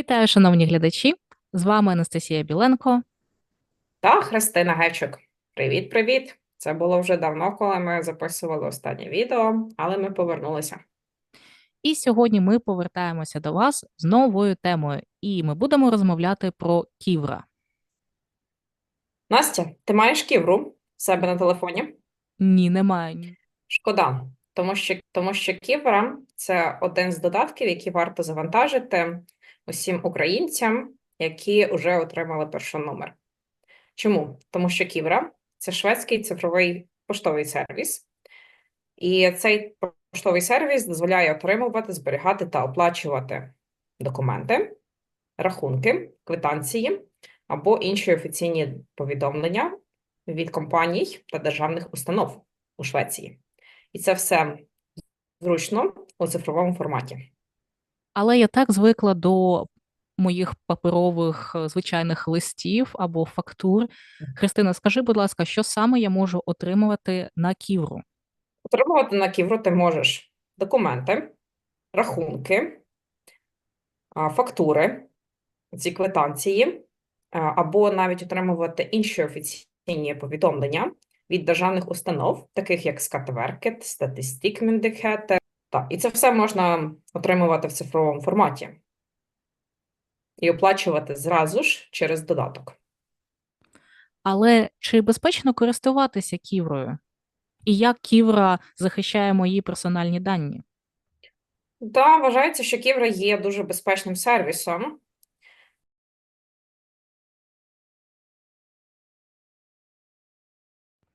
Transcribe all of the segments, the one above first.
Вітаю, шановні глядачі! З вами Анастасія Біленко. Та Христина Гечук. Привіт, привіт! Це було вже давно, коли ми записували останнє відео, але ми повернулися. І сьогодні ми повертаємося до вас з новою темою, і ми будемо розмовляти про ківра. Настя, ти маєш ківру в себе на телефоні? Ні, немає. ні. Шкода, тому що, тому що Ківра це один з додатків, які варто завантажити усім українцям, які вже отримали перший номер. Чому? Тому що Ківра це шведський цифровий поштовий сервіс, і цей поштовий сервіс дозволяє отримувати, зберігати та оплачувати документи, рахунки, квитанції або інші офіційні повідомлення від компаній та державних установ у Швеції. І це все зручно у цифровому форматі. Але я так звикла до моїх паперових е, звичайних листів або фактур. Христина, скажи, будь ласка, що саме я можу отримувати на ківру? Отримувати на Ківру ти можеш документи, рахунки, фактури, ці квитанції, або навіть отримувати інші офіційні повідомлення від державних установ, таких як Skatteverket, Statistikmyndigheter. Так, і це все можна отримувати в цифровому форматі і оплачувати зразу ж через додаток. Але чи безпечно користуватися ківрою? І як ківра захищає мої персональні дані? Та вважається, що Ківра є дуже безпечним сервісом.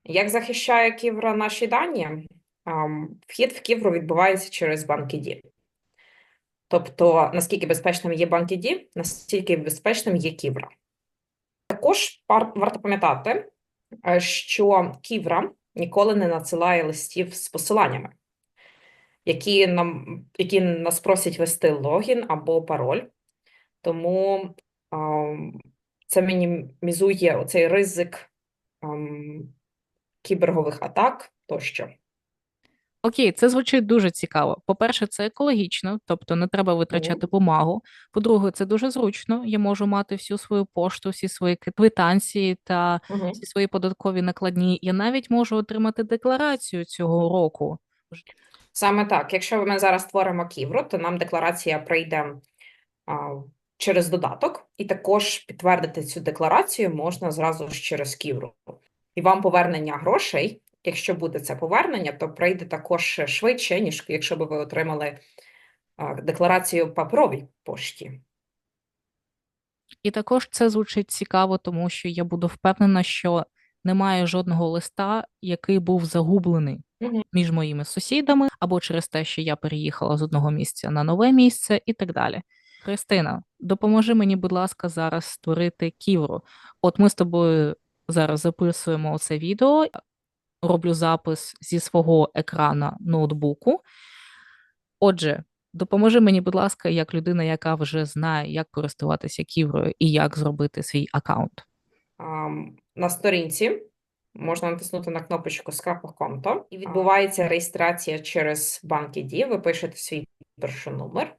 Як захищає Ківра наші дані? Вхід в Ківру відбувається через BankID. Тобто, наскільки безпечним є BankID, настільки безпечним є Ківра. Також варто пам'ятати, е, що Ківра ніколи не надсилає листів з посиланнями які нам які нас просять ввести логін або пароль. Тому це мінімізує оцей ризик кібергових атак тощо. Окей, це звучить дуже цікаво. По-перше, це екологічно, тобто не треба витрачати бумагу. По-друге, це дуже зручно. Я можу мати всю свою пошту, всі свої квитанції та Мгм. всі свої податкові накладні. Я навіть можу отримати декларацію цього року. Саме так. Якщо ми зараз створимо Ківру, то нам декларація прийде а, через додаток, і також підтвердити цю декларацію можна зразу ж через Ківру. І вам повернення грошей, якщо буде це повернення, то прийде також швидше, ніж якщо б ви отримали декларацію паперовій пошті. І також це звучить цікаво, тому що я буду впевнена, що немає жодного листа, який був загублений між моїми сусідами, або через те, що я переїхала з одного місця на нове місце, і так далі. Христина, допоможи мені, будь ласка, зараз створити ківру. От ми з тобою зараз записуємо це відео, роблю запис зі свого екрана ноутбуку. Отже, допоможи мені, будь ласка, як людина, яка вже знає, як користуватися ківрою і як зробити свій аккаунт. На сторінці можна натиснути на кнопочку «Скрапа конто» і відбувається реєстрація через BankID. Ви пишете свій перший номер.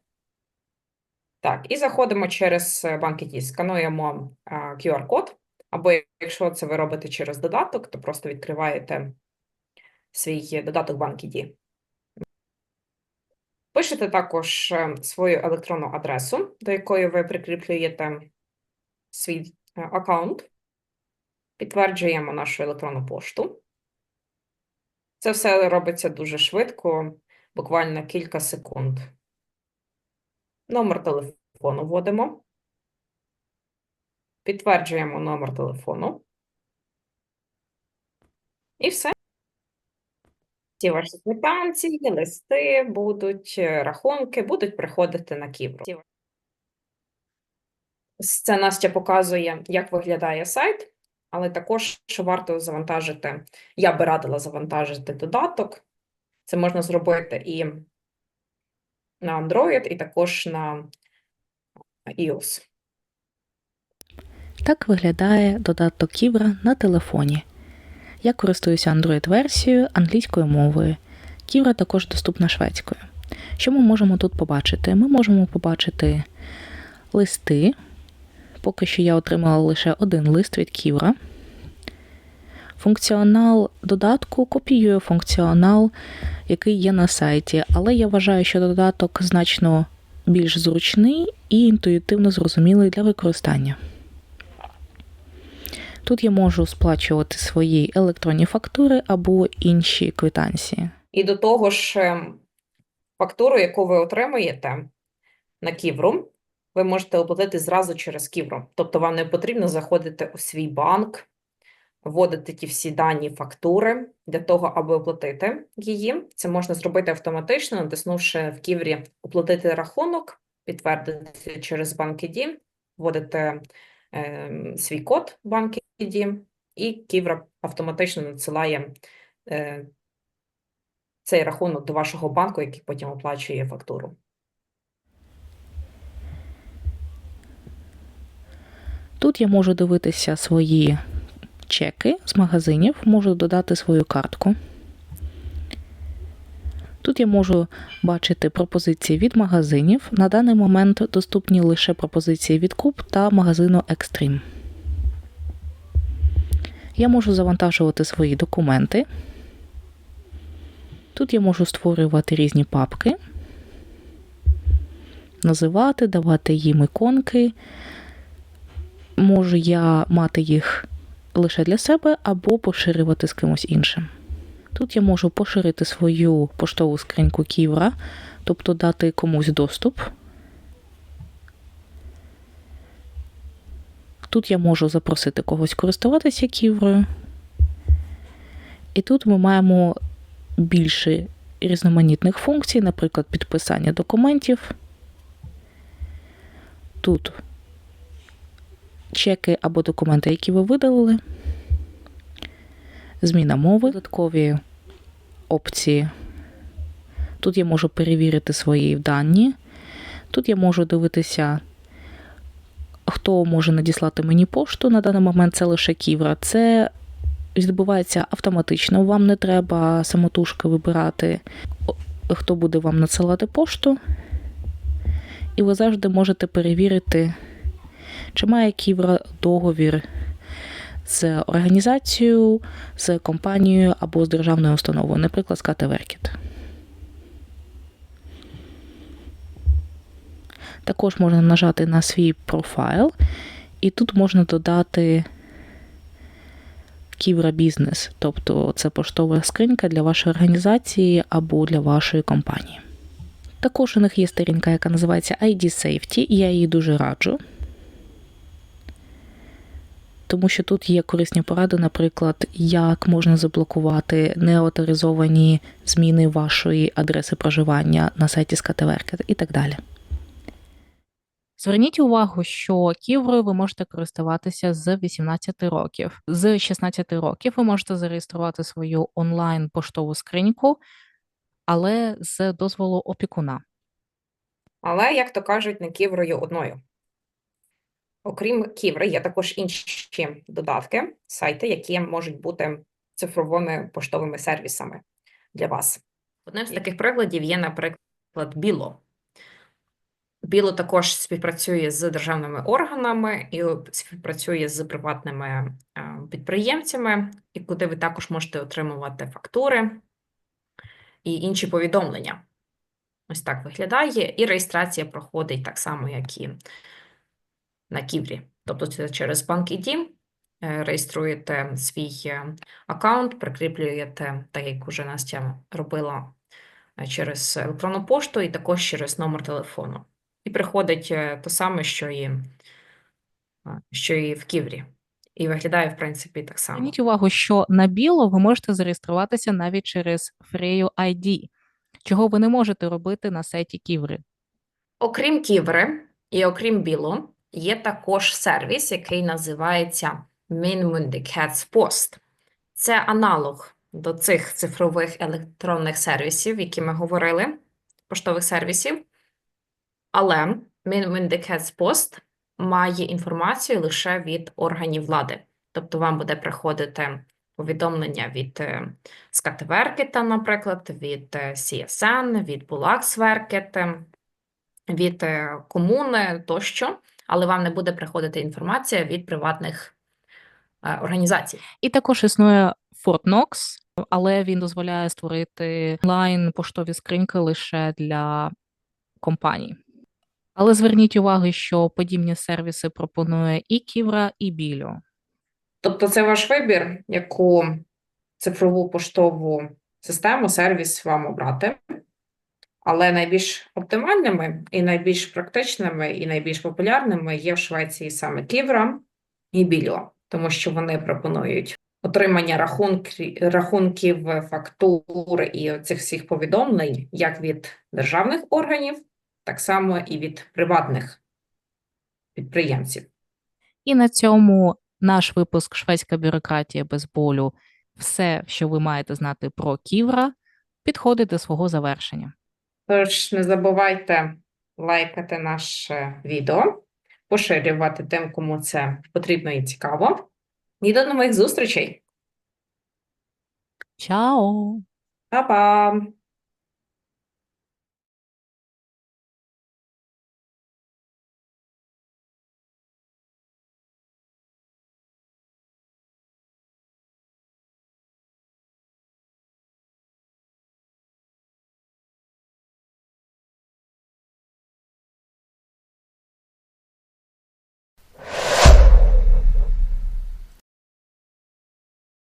Так, і заходимо через е, BankID, скануємо QR-код, або якщо це ви робите через додаток, то просто відкриваєте свій додаток BankID. Пишете також е, свою електронну адресу, до якої ви прикріплюєте свій е, аккаунт. Підтверджуємо нашу електронну пошту. Це все робиться дуже швидко, буквально кілька секунд. Номер телефону вводимо. Підтверджуємо номер телефону. І все. Ці ваші квитанції, листи будуть, е, рахунки будуть приходити на Кіпру. Ось Це Настя показує, як виглядає сайт, але також що варто завантажити. Я би радила завантажити додаток. Це можна зробити і на Android, і також на iOS. Так виглядає додаток Ківра на телефоні. Я користуюся Android-версією англійською мовою. Ківра також доступна шведською. Що ми можемо тут побачити? Ми можемо побачити листи. Поки що я отримала лише один лист від Ківра. Функціонал додатку копіює функціонал, який є на сайті, але я вважаю, що додаток значно більш зручний і інтуїтивно зрозумілий для використання. Тут я можу сплачувати свої електронні фактури або інші квитанції. І до того ж, ем, фактуру, яку ви отримуєте на Ківру, ви можете оплатити зразу через Ківру. Тобто вам не потрібно заходити у свій банк, вводити ті всі дані фактури для того, аби оплатити її. Це можна зробити автоматично, натиснувши в Ківрі оплатити рахунок, підтвердити через BankID, вводите ем, свій код BankID, і Ківра автоматично надсилає е, цей рахунок до вашого банку, який потім оплачує фактуру. Тут я можу дивитися свої чеки з магазинів, можу додати свою картку. Тут я можу бачити пропозиції від магазинів. На даний момент доступні лише пропозиції від Куб та магазину Extreme. Я можу завантажувати свої документи. Тут я можу створювати різні папки, називати, давати їм іконки. Можу я мати їх лише для себе або поширювати з кимось іншим. Тут я можу поширити свою поштову скриньку Ківра, тобто дати комусь доступ. Тут я можу запросити когось користуватися Ківрою. І тут ми маємо більше різноманітних функцій, наприклад, підписання документів. Тут чеки або документи, які ви видалили, зміна мови, додаткові опції. Тут я можу перевірити свої дані. Тут я можу дивитися, хто може надіслати мені пошту. На даний момент це лише Ківра. Це відбувається автоматично. Вам не треба самотужки вибирати, хто буде вам надсилати пошту. І ви завжди можете перевірити, чи має Ківра договір з організацією, з компанією або з державною установою, наприклад, з КТ Веркіт. Також можна нажати на свій профайл, і тут можна додати Ківра Бізнес, тобто це поштова скринька для вашої організації або для вашої компанії. Також у них є сторінка, яка називається ID Safety, я її дуже раджу. Тому що тут є корисні поради, наприклад, як можна заблокувати неавторизовані зміни вашої адреси проживання на сайті Скатеверкет і так далі. Зверніть увагу, що Ківрою ви можете користуватися з 18 років. З 16 років ви можете зареєструвати свою онлайн поштову скриньку, але з дозволу опікуна. Але, як то кажуть, не ківрою одною. Окрім ківри, є також інші додатки, сайти, які можуть бути цифровими поштовими сервісами для вас. Одним з таких прикладів є, наприклад, Біло. Біло також співпрацює з державними органами і співпрацює з приватними е, підприємцями, і куди ви також можете отримувати фактури і інші повідомлення. Ось так виглядає. І реєстрація проходить так само, як і на Ківрі. Тобто це через BankID е, реєструєте свій е, аккаунт, прикріплюєте, так як уже Настя робила е, через електронну пошту і також через номер телефону. І приходить е, то саме, що і, що і в Ківрі. І виглядає, в принципі, так само. Зверніть увагу, що на біло ви можете зареєструватися навіть через Freyo ID, чого ви не можете робити на сайті Ківри. Окрім Ківри і окрім Біло, є також сервіс, який називається Post. Це аналог до цих цифрових електронних сервісів, які ми говорили, поштових сервісів. Але Post має інформацію лише від органів влади. Тобто вам буде приходити повідомлення від Скатеверкета, наприклад, від е, CSN, від Булаксверкет, від е, комуни тощо, але вам не буде приходити інформація від приватних е, організацій. І також існує Fort Knox, але він дозволяє створити онлайн поштові скриньки лише для компаній. Але зверніть увагу, що подібні сервіси пропонує і Ківра, і Білю. Тобто це ваш вибір, яку цифрову поштову систему, сервіс вам обрати. Але найбільш оптимальними і найбільш практичними, і найбільш популярними є в Швеції саме Ківра і Біліо, тому що вони пропонують отримання рахунків, рахунків, фактур і цих всіх повідомлень як від державних органів, так само і від приватних підприємців. І на цьому наш випуск Шведська бюрократія без болю. Все, що ви маєте знати про Ківра, підходить до свого завершення. Тож не забувайте лайкати наше відео, поширювати тим, кому це потрібно і цікаво. І до нових зустрічей. Чао! Па-па!